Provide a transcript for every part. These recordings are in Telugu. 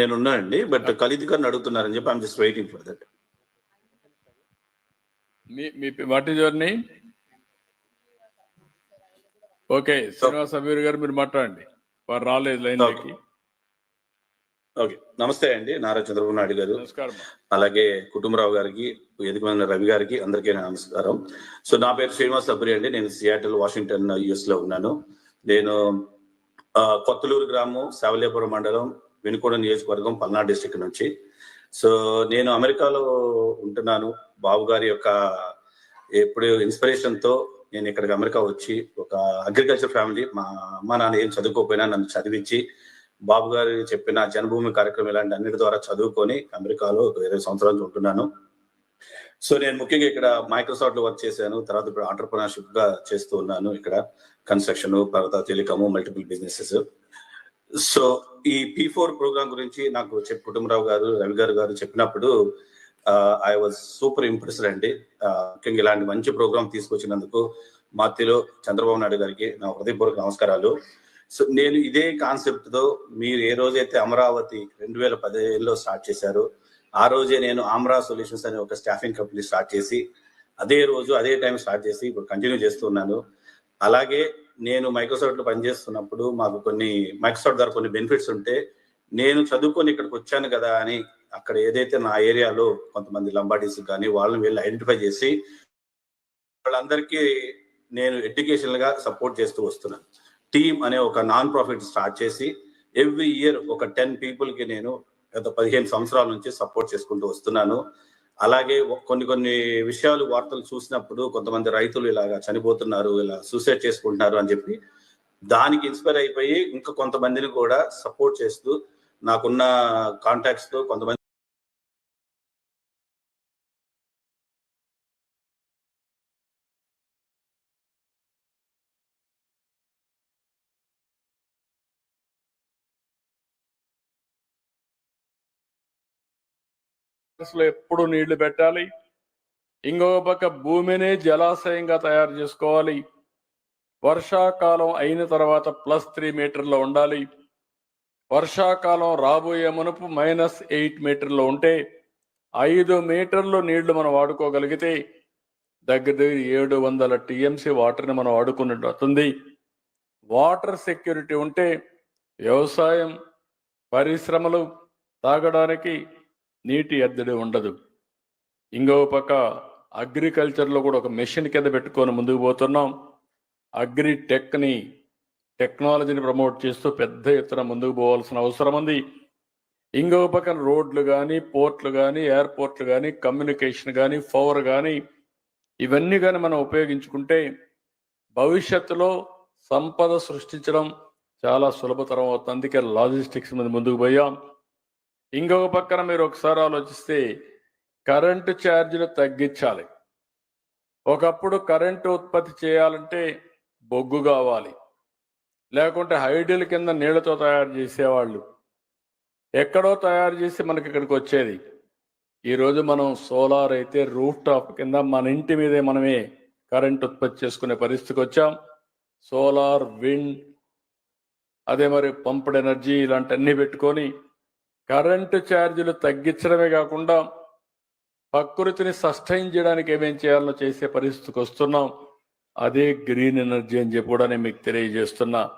నేను ఉన్నానండి బట్ ఖలీద్ గారిని అడుగుతున్నారని చెప్పి I'm just waiting for that me me what is your name okay Srinivas Amir గారు మీరు మాట్లాడండి. వారు రాలేదు లైన్ ఓకే నమస్తే అండి నారా చంద్రబాబు నాయుడు గారు. నమస్కారం. అలాగే కుటుంబరావు గారికి ఎదుగుమైన రవి గారికి అందరికీ నమస్కారం. సో నా పేరు శ్రీనివాస్ సబ్రి అండి నేను సియాటల్ వాషింగ్టన్ యుఎస్లో ఉన్నాను. నేను కొత్తలూరు గ్రామం శావలేపురం మండలం వెనుకొండ నియోజకవర్గం పల్నాడు డిస్టిక్ నుంచి. సో నేను అమెరికాలో ఉంటున్నాను. బాబు గారి యొక్క ఎప్పుడు ఇన్స్పిరేషన్తో నేను ఇక్కడికి అమెరికా వచ్చి ఒక అగ్రికల్చర్ ఫ్యామిలీ మా అమ్మ నాన్న ఏం చదువుకోకపోయినా నన్ను చదివించి బాబు గారు చెప్పిన జన్మభూమి కార్యక్రమం ఇలాంటి అన్నిటి ద్వారా చదువుకొని అమెరికాలో ఒక ఇరవై సంవత్సరాలు ఉంటున్నాను. సో నేను ముఖ్యంగా ఇక్కడ మైక్రోసాఫ్ట్లో వర్క్ చేశాను. తర్వాత ఇప్పుడు ఆంటర్ప్రినర్షిప్గా చేస్తూ ఉన్నాను ఇక్కడ. కన్స్ట్రక్షన్ తర్వాత telecom multiple businesses so E P four program గురించి నాకు చెప్పి కుటుంబరావు గారు రవి గారు గారు చెప్పినప్పుడు ఐ వాజ్ సూపర్ ఇంప్రెస్డ్ అండి. ముఖ్యంగా ఇలాంటి మంచి ప్రోగ్రామ్ తీసుకొచ్చినందుకు మాతిలో చంద్రబాబు నాయుడు గారికి నా హృదయపూర్వక నమస్కారాలు. సో నేను ఇదే కాన్సెప్ట్తో మీరు ఏ రోజైతే అమరావతి రెండు వేల పదిహేనులో స్టార్ట్ చేశారు ఆ రోజే నేను ఆమ్రా సొల్యూషన్స్ అనే ఒక స్టాఫింగ్ కంపెనీ స్టార్ట్ చేసి అదే రోజు అదే టైం స్టార్ట్ చేసి ఇప్పుడు కంటిన్యూ చేస్తున్నాను అలాగే నేను మైక్రోసాఫ్ట్లో పనిచేస్తున్నప్పుడు మాకు కొన్ని మైక్రోసాఫ్ట్ ద్వారా కొన్ని బెనిఫిట్స్ ఉంటే నేను చదువుకొని ఇక్కడికి వచ్చాను కదా అని అక్కడ ఏదైతే నా ఏరియాలో కొంతమంది లంబాడీస్ కానీ వాళ్ళని వెళ్ళి ఐడెంటిఫై చేసి వాళ్ళందరికీ నేను ఎడ్యుకేషనల్గా సపోర్ట్ చేస్తూ వస్తున్నాను. టీమ్ అనే ఒక నాన్ ప్రాఫిట్ స్టార్ట్ చేసి ఎవ్రీ ఇయర్ ఒక టెన్ పీపుల్కి నేను గత పదిహేను సంవత్సరాల నుంచి సపోర్ట్ చేసుకుంటూ వస్తున్నాను. అలాగే కొన్ని కొన్ని విషయాలు వార్తలు చూసినప్పుడు కొంతమంది రైతులు ఇలాగా చనిపోతున్నారు ఇలా సూసైడ్ చేసుకుంటున్నారు అని చెప్పి దానికి ఇన్స్పైర్ అయిపోయి ఇంకా కొంతమందిని కూడా సపోర్ట్ చేస్తూ నాకున్న కాంటాక్ట్స్తో కొంతమంది లో ఎప్పుడు నీళ్ళు పెట్టాలి? ఇంకొక పక్క భూమిని జలాశయంగా తయారు చేసుకోవాలి. వర్షాకాలం అయిన తర్వాత ప్లస్ త్రీ మీటర్లో ఉండాలి. వర్షాకాలం రాబోయే మునుపు మైనస్ ఎయిట్ మీటర్లో ఉంటే ఐదు మీటర్లు నీళ్ళు మనం వాడుకోగలిగితే దగ్గర దగ్గర ఏడు వందల టీఎంసీ వాటర్ని మనం వాడుకున్నట్టు అవుతుంది వాటర్ సెక్యూరిటీ ఉంటే వ్యవసాయం పరిశ్రమలు తాగడానికి నీటి ఎద్దడి ఉండదు. ఇంకో పక్క అగ్రికల్చర్లో కూడా ఒక మెషిన్ కింద పెట్టుకొని ముందుకు పోతున్నాం. అగ్రి టెక్ని టెక్నాలజీని ప్రమోట్ చేస్తూ పెద్ద ఎత్తున ముందుకు పోవాల్సిన అవసరం ఉంది. ఇంకో పక్కన రోడ్లు కానీ పోర్ట్లు కానీ ఎయిర్పోర్ట్లు కానీ కమ్యూనికేషన్ కానీ పవర్ కానీ ఇవన్నీ కానీ మనం ఉపయోగించుకుంటే భవిష్యత్తులో సంపద సృష్టించడం చాలా సులభతరం అవుతుంది. అందుకే లాజిస్టిక్స్ మీద ముందుకు పోయాం. ఇంకొక పక్కన మీరు ఒకసారి ఆలోచిస్తే కరెంటు ఛార్జీలు తగ్గించాలి. ఒకప్పుడు కరెంటు ఉత్పత్తి చేయాలంటే బొగ్గు కావాలి. లేకుంటే హైడీల కింద నీళ్ళతో తయారు చేసేవాళ్ళు. ఎక్కడో తయారు చేసి మనకి ఇక్కడికి వచ్చేది. ఈరోజు మనం సోలార్ అయితే రూఫ్ టాప్ కింద మన ఇంటి మీదే మనమే కరెంట్ ఉత్పత్తి చేసుకునే పరిస్థితికి వచ్చాం. సోలార్ విండ్ అదే మరి పంప్డ్ ఎనర్జీ ఇలాంటివన్నీ పెట్టుకొని కరెంటు ఛార్జీలు తగ్గించడమే కాకుండా ప్రకృతిని సస్టైన్ చేయడానికి ఏమేం చేయాలో చేసే పరిస్థితికి వస్తున్నాం. అదే గ్రీన్ ఎనర్జీ అని చెప్పి కూడా నేను మీకు తెలియజేస్తున్నా.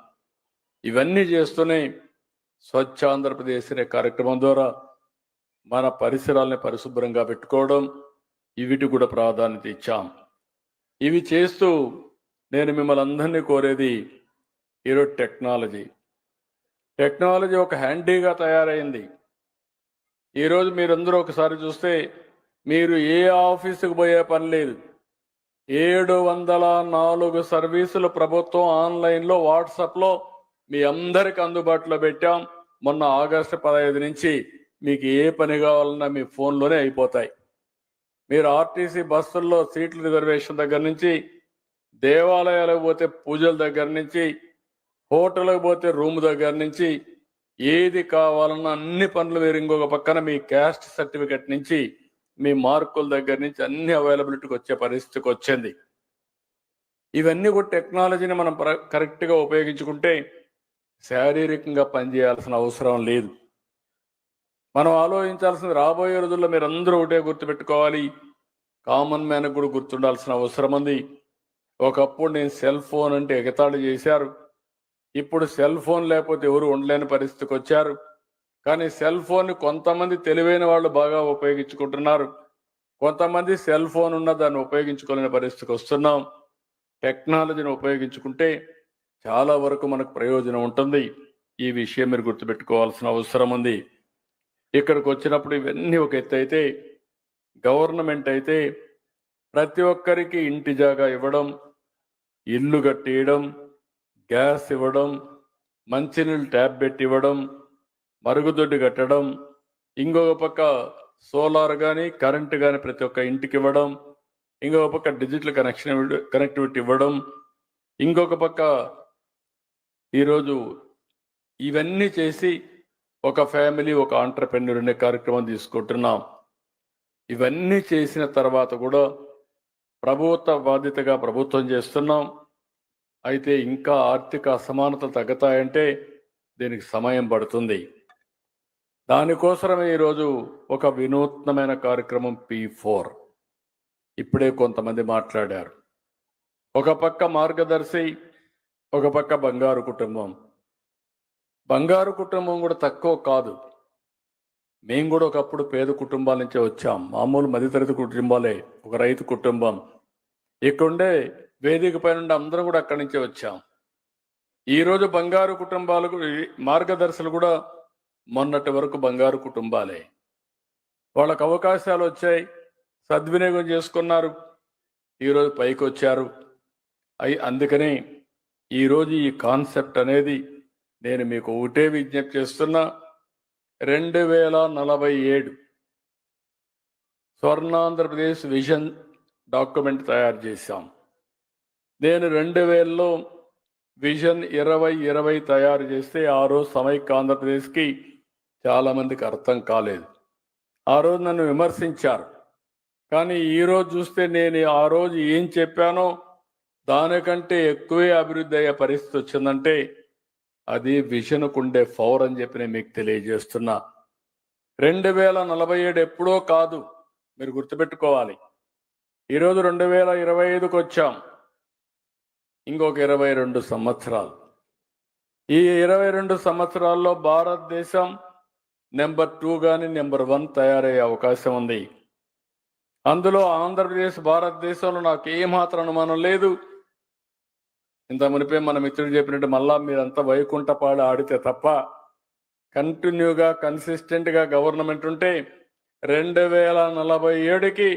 ఇవన్నీ చేస్తూనే స్వచ్ఛ ఆంధ్రప్రదేశ్ అనే కార్యక్రమం ద్వారా మన పరిసరాల్ని పరిశుభ్రంగా పెట్టుకోవడం ఇవిటి కూడా ప్రాధాన్యత ఇచ్చాం. ఇవి చేస్తూ నేను మిమ్మల్ని అందరినీ కోరేది ఈరోజు టెక్నాలజీ. టెక్నాలజీ ఒక హ్యాండీగా తయారైంది. ఈరోజు మీరందరూ ఒకసారి చూస్తే మీరు ఏ ఆఫీసుకు పోయే పని లేదు. ఏడు వందల నాలుగు సర్వీసులు ప్రభుత్వం ఆన్లైన్లో వాట్సాప్లో మీ అందరికి అందుబాటులో పెట్టాం. మొన్న ఆగస్టు పదహైదు నుంచి మీకు ఏ పని కావాలన్నా మీ ఫోన్లోనే అయిపోతాయి. మీరు ఆర్టీసీ బస్సుల్లో సీట్ల రిజర్వేషన్ దగ్గర నుంచి దేవాలయాలకు పోతే పూజల దగ్గర నుంచి హోటల్కి పోతే రూమ్ దగ్గర నుంచి ఏది కావాలన్నా అన్ని పనులు మీరు ఇంకొక పక్కన మీ క్యాస్ట్ సర్టిఫికెట్ నుంచి మీ మార్కుల దగ్గర నుంచి అన్ని అవైలబిలిటీకి వచ్చే పరిస్థితికి వచ్చింది. ఇవన్నీ కూడా టెక్నాలజీని మనం కరెక్ట్గా ఉపయోగించుకుంటే శారీరకంగా పనిచేయాల్సిన అవసరం లేదు. మనం ఆలోచించాల్సింది రాబోయే రోజుల్లో మీరు అందరూ ఒకటే గుర్తుపెట్టుకోవాలి. కామన్ మ్యాన్ కూడా గుర్తుండాల్సిన అవసరం ఉంది. ఒకప్పుడు నేను సెల్ ఫోన్ అంటే ఎగతాళి చేశారు. ఇప్పుడు సెల్ ఫోన్ లేకపోతే ఎవరు ఉండలేని పరిస్థితికి వచ్చారు. కానీ సెల్ ఫోన్ కొంతమంది తెలివైన వాళ్ళు బాగా ఉపయోగించుకుంటున్నారు. కొంతమంది సెల్ ఫోన్ ఉన్న దాన్ని ఉపయోగించుకోలేని పరిస్థితికి వస్తున్నాం. టెక్నాలజీని ఉపయోగించుకుంటే చాలా వరకు మనకు ప్రయోజనం ఉంటుంది. ఈ విషయం మీరు గుర్తుపెట్టుకోవాల్సిన అవసరం ఉంది. ఇక్కడికి వచ్చినప్పుడు ఇవన్నీ ఒక ఎత్తు అయితే గవర్నమెంట్ అయితే ప్రతి ఒక్కరికి ఇంటి జాగా ఇవ్వడం ఇల్లు కట్టేయడం గ్యాస్ ఇవ్వడం మంచినీళ్ళు ట్యాబ్ పెట్టి ఇవ్వడం మరుగుదొడ్డి కట్టడం ఇంకొక పక్క సోలార్ కానీ కరెంటు కానీ ప్రతి ఒక్క ఇంటికి ఇవ్వడం ఇంకొక పక్క డిజిటల్ కనెక్షన్ కనెక్టివిటీ ఇవ్వడం ఇంకొక పక్క ఈరోజు ఇవన్నీ చేసి ఒక ఫ్యామిలీ ఒక ఆంటర్ప్రెన్యూర్ అనే కార్యక్రమం తీసుకుంటున్నాం. ఇవన్నీ చేసిన తర్వాత కూడా ప్రభుత్వ బాధ్యతగా ప్రభుత్వం చేస్తున్నాం. అయితే ఇంకా ఆర్థిక అసమానత తగ్గుతాయంటే దీనికి సమయం పడుతుంది. దానికోసమే ఈరోజు ఒక వినూత్నమైన కార్యక్రమం పి ఫోర్. ఇప్పుడే కొంతమంది మాట్లాడారు. ఒక పక్క మార్గదర్శి ఒక పక్క బంగారు కుటుంబం. బంగారు కుటుంబం కూడా తక్కువ కాదు. మేము కూడా ఒకప్పుడు పేద కుటుంబాల నుంచే వచ్చాం. మామూలు మధ్యతరగతి కుటుంబాలే ఒక రైతు కుటుంబం. ఇక్కడుండే వేదిక పైన అందరం కూడా అక్కడి నుంచే వచ్చాం. ఈరోజు బంగారు కుటుంబాలకు మార్గదర్శులు కూడా మొన్నటి వరకు బంగారు కుటుంబాలే. వాళ్ళకు అవకాశాలు వచ్చాయి. సద్వినియోగం చేసుకున్నారు. ఈరోజు పైకి వచ్చారు. అయి అందుకని ఈరోజు ఈ కాన్సెప్ట్ అనేది నేను మీకు ఒకటే విజ్ఞప్తి చేస్తున్నా. రెండు వేల నలభై ఏడు స్వర్ణాంధ్రప్రదేశ్ విజన్ డాక్యుమెంట్ తయారు చేశాం. నేను రెండు వేలలో విజన్ ఇరవై ఇరవై తయారు చేస్తే ఆ రోజు సమైక్య ఆంధ్రప్రదేశ్కి చాలామందికి అర్థం కాలేదు. ఆ రోజు నన్ను విమర్శించారు. కానీ ఈరోజు చూస్తే నేను ఆ రోజు ఏం చెప్పానో దానికంటే ఎక్కువే అభివృద్ధి అయ్యే పరిస్థితి వచ్చిందంటే అది విజన్కు ఉండే ఫౌర్ అని చెప్పి నేను మీకు తెలియజేస్తున్నా. రెండు వేల నలభై ఏడు ఎప్పుడో కాదు మీరు గుర్తుపెట్టుకోవాలి. ఈరోజు రెండు వేల ఇరవై ఐదుకి వచ్చాం. ఇంకొక ఇరవై రెండు సంవత్సరాలు. ఈ ఇరవై రెండు సంవత్సరాల్లో భారతదేశం నెంబర్ టూ కానీ నెంబర్ వన్ తయారయ్యే అవకాశం ఉంది. అందులో ఆంధ్రప్రదేశ్ భారతదేశంలో నాకు ఏమాత్రం అనుమానం లేదు. ఇంత మునిపే మన మిత్రుడు చెప్పినట్టు మళ్ళా మీరంతా వైకుంఠపాడు ఆడితే తప్ప కంటిన్యూగా కన్సిస్టెంట్గా గవర్నమెంట్ ఉంటే రెండు వేల నలభై ఏడుకి